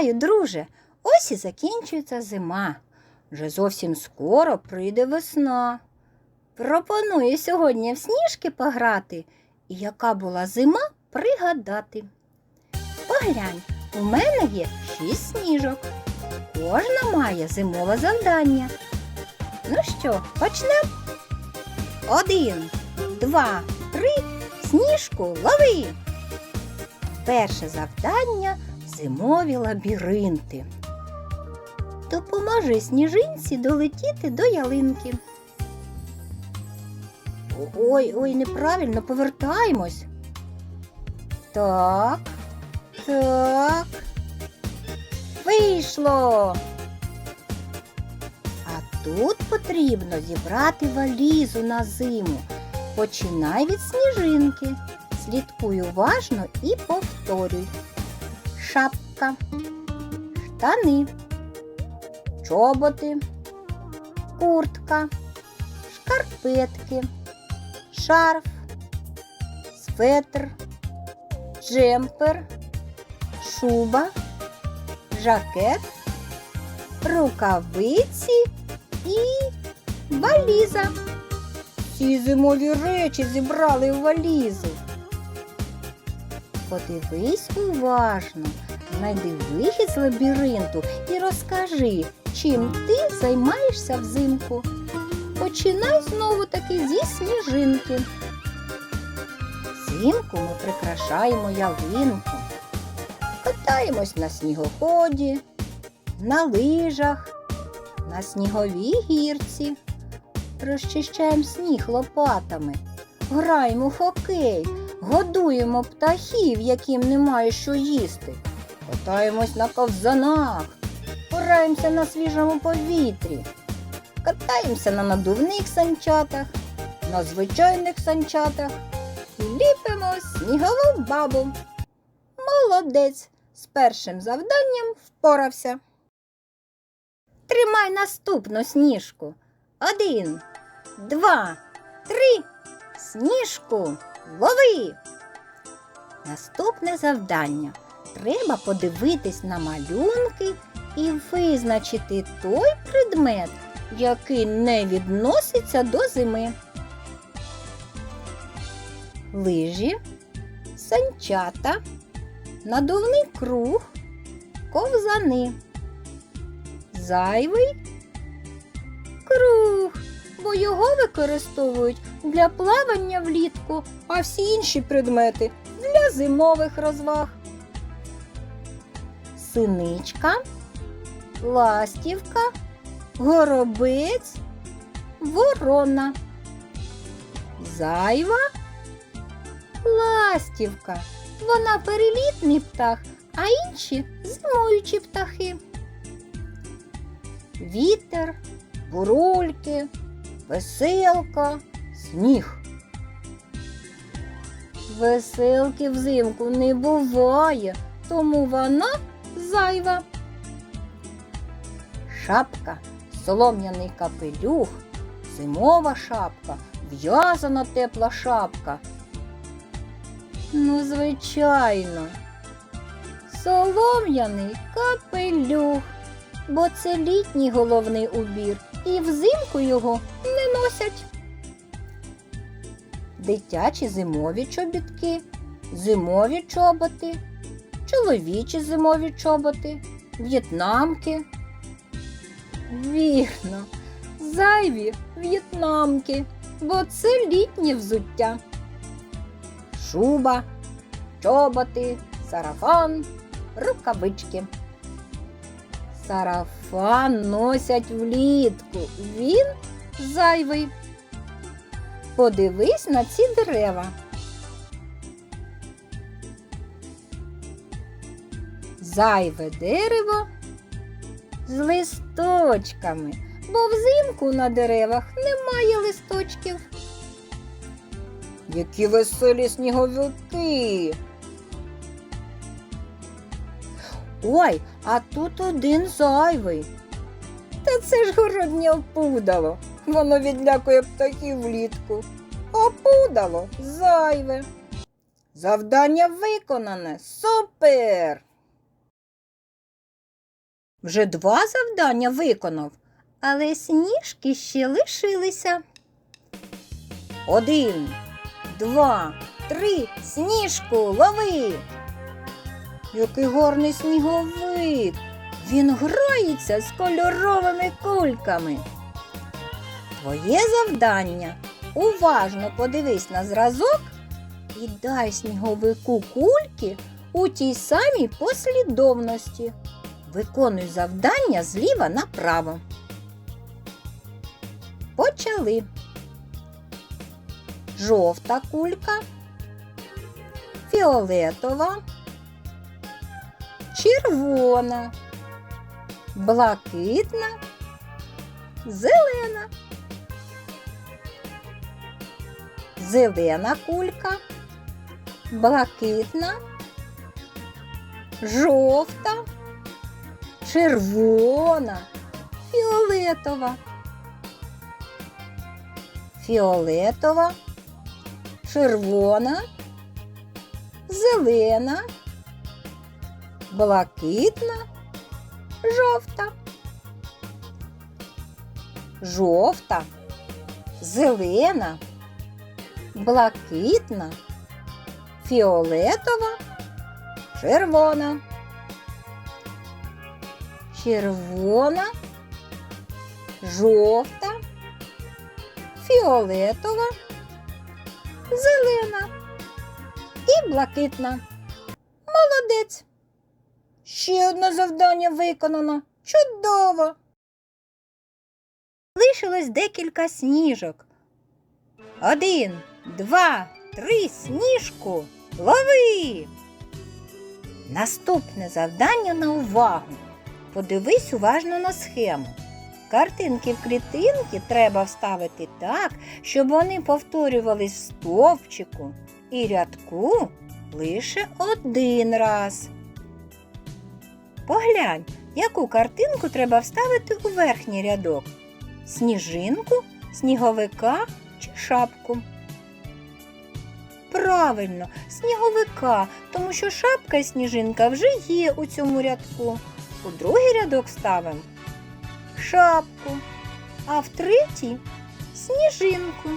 Вітаю, друже! Ось і закінчується зима. Вже зовсім скоро прийде весна. Пропоную сьогодні в сніжки пограти і яка була зима пригадати. Поглянь, у мене є шість сніжок. Кожна має зимове завдання. Ну що, почнемо? Один, два, три, сніжку лови. Перше завдання зимові лабіринти. Допоможи сніжинці долетіти до ялинки. Ой, ой, неправильно, повертаємось. Так, так. Вийшло. А тут потрібно зібрати валізу на зиму. Починай від сніжинки. Слідкуй уважно і повторюй. Шапка, штани, чоботи, куртка, шкарпетки, шарф, светр, джемпер, шуба, жакет, рукавиці і валіза. Ці зимові речі зібрали в валізу. Подивись уважно, знайди вихід з лабіринту і розкажи, чим ти займаєшся взимку. Починай знову таки зі сніжинки. Взимку ми прикрашаємо ялинку, катаємось на снігоході, на лижах, на сніговій гірці, розчищаємо сніг лопатами, граємо в хокей, годуємо птахів, яким немає що їсти, катаємось на ковзанах, пораємося на свіжому повітрі, катаємося на надувних санчатах, на звичайних санчатах, ліпимо снігову бабу. Молодець! З першим завданням впорався. Тримай наступну сніжку. Один, два, три. Сніжку лови. Наступне завдання. Треба подивитись на малюнки і визначити той предмет, який не відноситься до зими. Лижі, санчата, надувний круг, ковзани. Зайвий бо його використовують для плавання влітку, а всі інші предмети для зимових розваг. Синичка, ластівка, горобець, ворона. Зайва ластівка. Вона перелітний птах, а інші зимуючі птахи. Вітер, бурульки, веселка, сніг. Веселки взимку не буває, тому вона зайва. Шапка, солом'яний капелюх, зимова шапка, в'язана тепла шапка. Ну, звичайно, солом'яний капелюх, бо це літній головний убір, і взимку його не носять. Дитячі зимові чобітки, зимові чоботи, чоловічі зимові чоботи, в'єтнамки. Вірно, зайві в'єтнамки, бо це літнє взуття. Шуба, чоботи, сарафан, рукавички. Сарафан носять влітку. Він зайвий. Подивись на ці дерева. Зайве дерево з листочками, бо взимку на деревах немає листочків. Які веселі сніговики. Ой, а тут один зайвий. Та це ж городнє опудало. Воно відлякує птахів влітку. Опудало зайве. Завдання виконане. Супер! Вже два завдання виконав, але сніжки ще лишилися. Один, два, три, сніжку лови. Який гарний сніговик. Він грається з кольоровими кульками. Твоє завдання уважно подивись на зразок і дай сніговику кульки у тій самій послідовності. Виконуй завдання зліва направо. Почали. Жовта кулька, фіолетова, червона, блакитна, зелена. Зелена кулька, блакитна, жовта, червона, фіолетова. Фіолетова, червона, зелена, блакитна, жовта. Жовта, зелена, блакитна, фіолетова, червона. Червона, жовта, фіолетова, зелена і блакитна. Молодець. Ще одне завдання виконано. Чудово. Лишилось декілька сніжок. Один, два, три сніжку. Лови. Наступне завдання на увагу. Подивись уважно на схему. Картинки в клітинки треба вставити так, щоб вони повторювались в стовпчику і рядку лише один раз. Поглянь, яку картинку треба вставити у верхній рядок сніжинку, сніговика чи шапку. Правильно, сніговика, тому що шапка і сніжинка вже є у цьому рядку. У другий рядок ставимо шапку, а в третій сніжинку.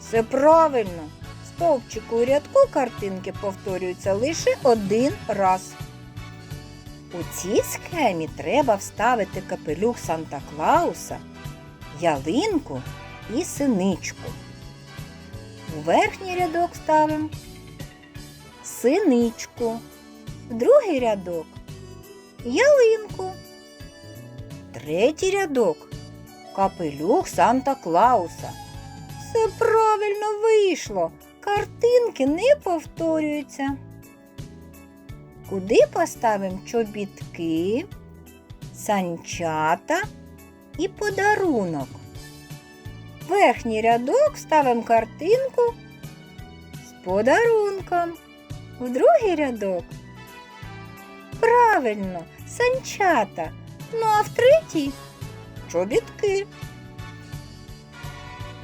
Все правильно. Стовпчику і рядку картинки повторюються лише один раз. У цій схемі треба вставити капелюх Санта Клауса, ялинку і синичку. У верхній рядок ставимо синичку, в другий рядок ялинку, третій рядок капелюх Санта Клауса. Все правильно вийшло. Картинки не повторюються. Куди поставимо чобітки, санчата і подарунок? Верхній рядок ставимо картинку з подарунком. В другий рядок. Правильно, санчата. Ну а в третій чобітки.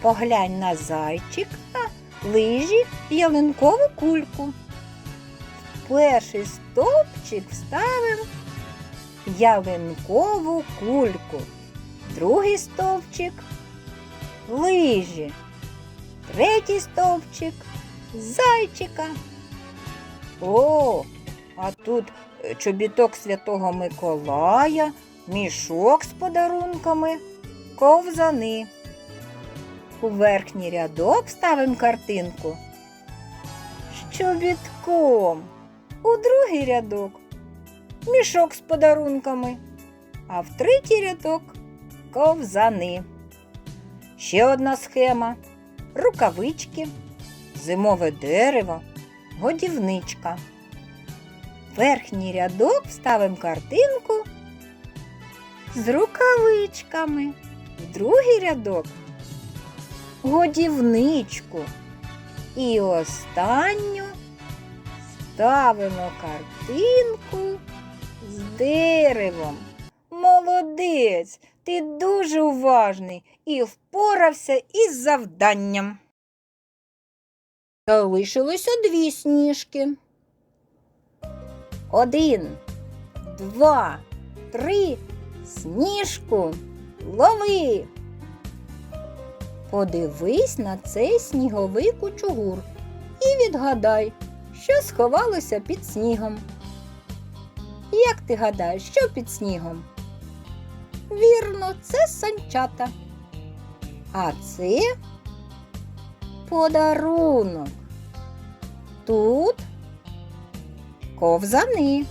Поглянь на зайчика, лижі ялинкову кульку. В перший стовпчик вставимо ялинкову кульку. Другий стовпчик лижі. Третій стовпчик зайчика. О, а тут е, чобіток Святого Миколая, мішок з подарунками, ковзани. У верхній рядок ставимо картинку з чобітком. У другий рядок мішок з подарунками, а в третій рядок ковзани. Ще одна схема рукавички, зимове дерево, годівничка. Верхній рядок вставимо картинку з рукавичками. В другий рядок годівничку. І останню ставимо картинку з деревом. Молодець! Ти дуже уважний і впорався із завданням. Залишилося дві сніжки. Один, два, три. Сніжку, лови. Подивись на цей сніговий кучугур і відгадай, що сховалося під снігом. Як ти гадаєш, що під снігом? Вірно, це санчата. А це подарунок. Тут ковзани.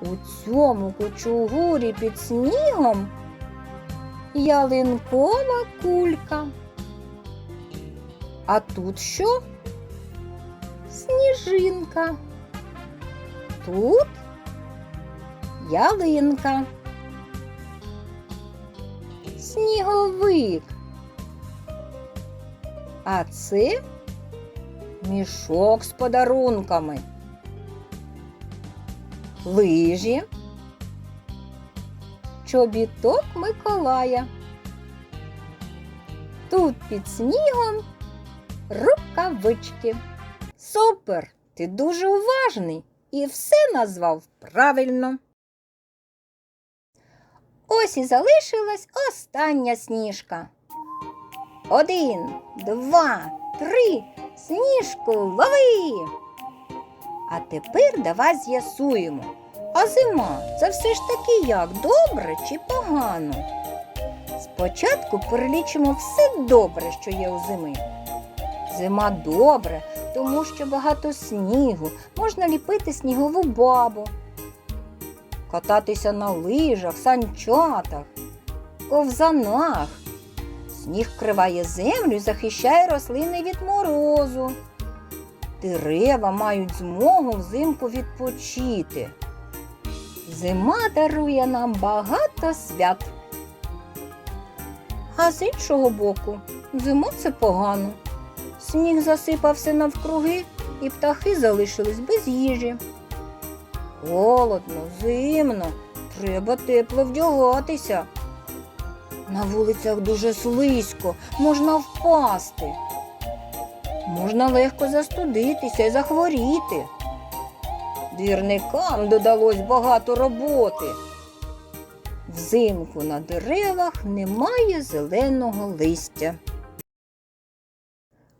У цьому кучугурі під снігом ялинкова кулька. А тут що? Сніжинка. Тут ялинка. Сніговик. А це мішок з подарунками. Лижі. Чобіток Миколая. Тут під снігом рукавички. Супер! Ти дуже уважний і все назвав правильно. Ось і залишилась остання сніжка. Один, два, три. Сніжку лови. А тепер давай з'ясуємо. А зима це все ж таки як добре чи погано? Спочатку перелічимо все добре, що є у зими. Зима добре, тому що багато снігу, можна ліпити снігову бабу, кататися на лижах, санчатах, ковзанах. Сніг вкриває землю і захищає рослини від морозу. Дерева мають змогу взимку відпочити. Зима дарує нам багато свят. А з іншого боку, зима це погано. Сніг засипався навкруги, і птахи залишились без їжі. Холодно, зимно, треба тепло вдягатися. На вулицях дуже слизько, можна впасти. Можна легко застудитися і захворіти. Двірникам додалось багато роботи. Взимку на деревах немає зеленого листя.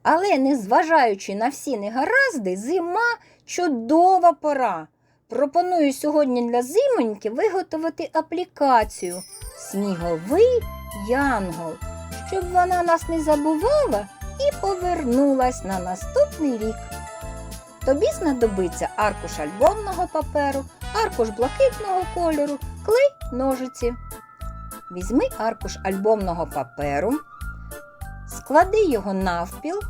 Але, незважаючи на всі негаразди, зима чудова пора. Пропоную сьогодні для зимоньки виготовити аплікацію Сніговий янгол, щоб вона нас не забувала і повернулась на наступний рік. Тобі знадобиться аркуш альбомного паперу, аркуш блакитного кольору, клей, ножиці. Візьми аркуш альбомного паперу, склади його навпіл,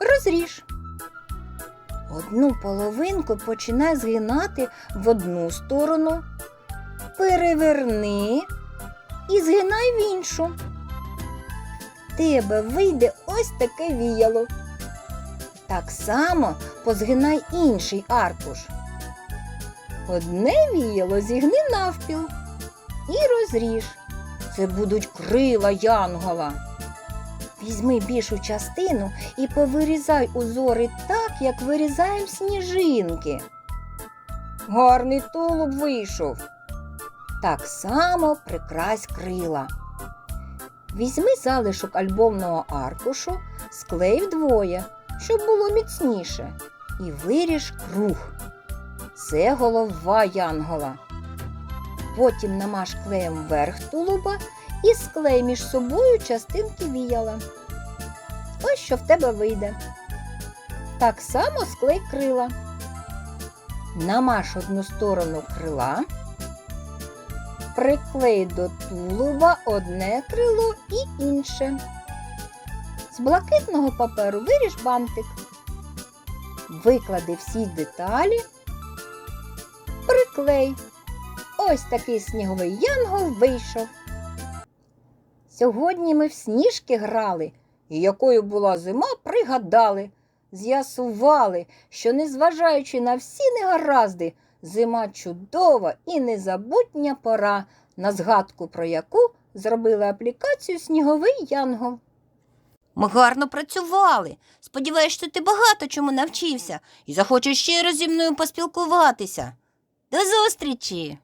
розріж. Одну половинку починай згинати в одну сторону, переверни і згинай в іншу. Тебе вийде ось таке віяло. Так само позгинай інший аркуш. Одне віяло зігни навпіл і розріж. Це будуть крила янгола. Візьми більшу частину і повирізай узори так, як вирізаємо сніжинки. Гарний тулуб вийшов. Так само прикрась крила. Візьми залишок альбомного аркушу, склей вдвоє, щоб було міцніше, і виріж круг. Це голова янгола. Потім намаж клеєм верх тулуба і склей між собою частинки віяла. Ось що в тебе вийде. Так само склей крила. Намаж одну сторону крила, приклей до тулуба одне крило і інше. З блакитного паперу виріж бантик. Виклади всі деталі, приклей. Ось такий сніговий янгол вийшов. Сьогодні ми в сніжки грали, і якою була зима, пригадали, з'ясували, що, незважаючи на всі негаразди, зима чудова і незабутня пора, на згадку про яку зробили аплікацію Сніговий Янгол. Ми гарно працювали. Сподіваюсь, що ти багато чому навчився і захочеш ще раз зі мною поспілкуватися. До зустрічі!